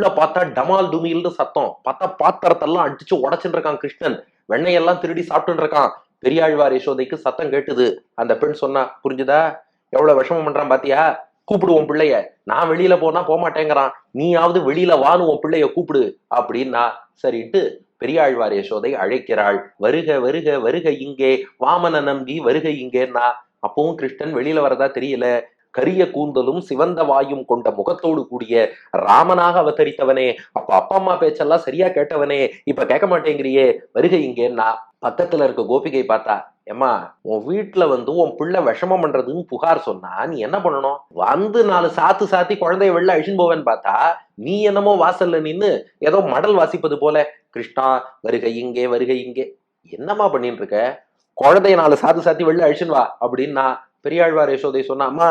உள்ள பார்த்தா டமால் டுமில்னு சத்தம். பார்த்தா பாத்திரத்தெல்லாம் அடிச்சு உடச்சுட்டு இருக்கான் கிருஷ்ணன். வெண்ணையெல்லாம் திருடி சாப்பிட்டு இருக்கான் பெரியாழ்வார் யசோதைக்கு சத்தம் கேட்டுது. அந்த பெண் சொன்னா புரிஞ்சுதா? எவ்வளவு விஷமம் பண்றான் பாத்தியா? கூப்பிடுவோம் பிள்ளைய. நான் வெளியில போனா போக மாட்டேங்கிறான் நீயாவது வெளியில வான்னு உன் பிள்ளைய கூப்பிடு. அப்படின்னா சரின்ட்டு பெரியாழ்வார் யசோதை அழைக்கிறாள். வருக வருக வருக இங்கே. வாமன நம்பி வருக இங்கேன்னா. அப்பவும் கிருஷ்ணன் வெளியில வரதா தெரியல. கரிய கூந்தலும் சிவந்த வாயும் கொண்ட முகத்தோடு கூடிய ராமனாக அவதரித்தவனே. அப்ப அப்பா அம்மா பேச்செல்லாம் சரியா கேட்டவனே. இப்ப கேட்க மாட்டேங்கிறியே. வருகை இங்கேன்னா பக்கத்துல இருக்க கோபிகை பார்த்தா ஏமா உன் வீட்டுல வந்து உன் பிள்ளை விஷமம் பண்றதுன்னு புகார் சொன்னா நீ என்ன பண்ணணும்? வந்து நாலு சாத்து சாத்தி குழந்தைய வெளில அழிச்சுன்னு போவேன்னு பார்த்தா நீ என்னமோ வாசல்ல நின்னு ஏதோ மடல் வாசிப்பது போல கிருஷ்ணா வருகை இங்கே வருகை இங்கே. என்னம்மா பண்ணிட்டு இருக்க? குழந்தைய நாலு சாத்து சாத்தி வெளில அழிச்சுன்னு வா அப்படின்னா பெரியாழ்வார் யசோதை சொன்னா அம்மா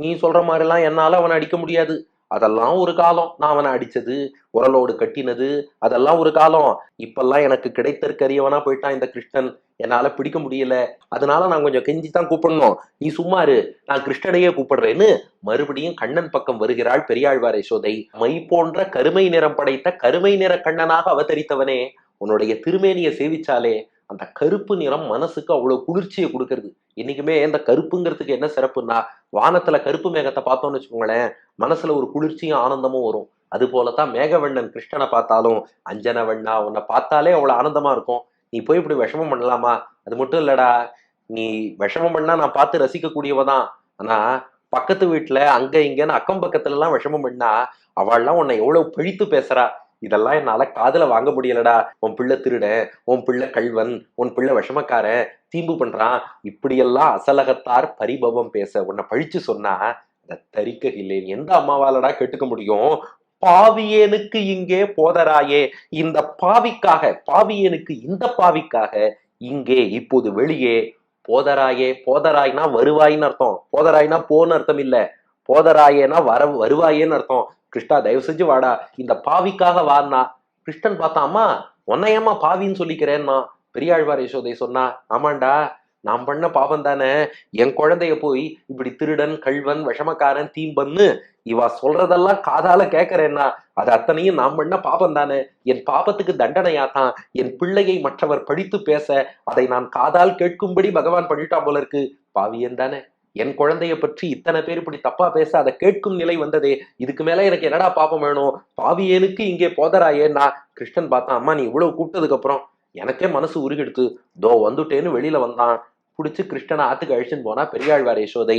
நீ சொல்ற மாதிரிலாம் என்னால அவனை அடிக்க முடியாது. அதெல்லாம் ஒரு காலம். நான் அவனை அடிச்சது உரலோடு கட்டினது அதெல்லாம் ஒரு காலம். இப்பெல்லாம் எனக்கு கிடைத்தற்கரியவனா போயிட்டான் இந்த கிருஷ்ணன். என்னால பிடிக்க முடியல. அதனால நான் கொஞ்சம் கெஞ்சி தான் கூப்பிடணும். நீ சும்மாரு நான் கிருஷ்ணனையே கூப்பிடுறேன்னு மறுபடியும் கண்ணன் பக்கம் வருகிறாள் பெரியாழ்வார் யசோதை. மை போன்ற கருமை நிறம் படைத்த கருமை நிற கண்ணனாக அவதரித்தவனே உன்னுடைய திருமேனியை சேவிச்சாலே அந்த கருப்பு நிறம் மனசுக்கு அவ்வளவு குளிர்ச்சியை கொடுக்கறது. இன்னைக்குமே இந்த கருப்புங்கிறதுக்கு என்ன சிறப்புன்னா வானத்துல கருப்பு மேகத்தை பார்த்தோம்னு வச்சுக்கோங்களேன் மனசுல ஒரு குளிர்ச்சியும் ஆனந்தமும் வரும். அது போலதான் மேகவண்ணன் கிருஷ்ணனை பார்த்தாலும் அஞ்சன வண்ணா உன்னை பார்த்தாலே அவ்வளவு ஆனந்தமா இருக்கும். நீ போய் இப்படி விஷமம் பண்ணலாமா? அது மட்டும் இல்லடா. நீ விஷமம் பண்ணா நான் பார்த்து ரசிக்கக்கூடியவதான். தான் ஆனா பக்கத்து வீட்டுல அங்க இங்கன்னு அக்கம் பக்கத்துல எல்லாம் விஷமம் பண்ணா அவள்லாம் உன்னை எவ்வளவு பிழித்து பேசுறா. இதெல்லாம் என்னால காதுல வாங்க முடியலடா. உன் பிள்ளை திருடன் உன் பிள்ளை கள்வன் உன் பிள்ளை விஷமக்காரன் தீம்பு பண்றான். இப்படியெல்லாம் அசலகத்தார் பரிபவம் பேச உன்னை பழிச்சு சொன்னா அதை தரிக்க இல்லேன் எந்த அம்மாவாலடா கேட்டுக்க முடியும்? பாவியனுக்கு இங்கே போதராயே. இந்த பாவிக்காக பாவியனுக்கு இந்த பாவிக்காக இங்கே இப்போது வெளியே போதராயே. போதராய்னா வருவாயின்னு அர்த்தம். போதராய்னா போன்னு அர்த்தம் இல்லை. போதராயேனா வர வருவாயேன்னு அர்த்தம். கிருஷ்ணா தயவு செஞ்சு வாடா. இந்த பாவிக்காக வான்னா? கிருஷ்ணன் பார்த்தாமா அம்மா உன்னையம்மா பாவின்னு சொல்லிக்கிறேன்னா? பெரியாழ்வார் யசோதை சொன்னா ஆமாண்டா நான் பண்ண பாவம் தானே. என் குழந்தைய போய் இப்படி திருடன் கள்வன் விஷமக்காரன் தீம்பன்னு இவா சொல்றதெல்லாம் காதால கேட்கறேன்னா அது அத்தனையும் நான் பண்ண பாபம் தானே. என் பாபத்துக்கு தண்டனையாத்தான். என் பிள்ளையை மற்றவர் படித்து பேச அதை நான் காதால் கேட்கும்படி பகவான் பண்ணிட்டான் போல இருக்கு. பாவியன் தானே. என் குழந்தைய பற்றி இத்தனை பேர் இப்படி தப்பா பேச அதை கேட்கும் நிலை வந்ததே. இதுக்கு மேல எனக்கு என்னடா பாப்பம் வேணும்? பாவியனுக்கு இங்கே போதராயேன்னா கிருஷ்ணன் பார்த்தான் அம்மா நீ இவ்வளவு கூப்பிட்டதுக்கு அப்புறம் எனக்கே மனசு உருகெடுத்து தோ வந்துட்டேன்னு வெளியில வந்தான். பிடிச்சி கிருஷ்ணனை ஆத்துக்கு அழிச்சுன்னு போனா பெரியாழ்வார் யசோதை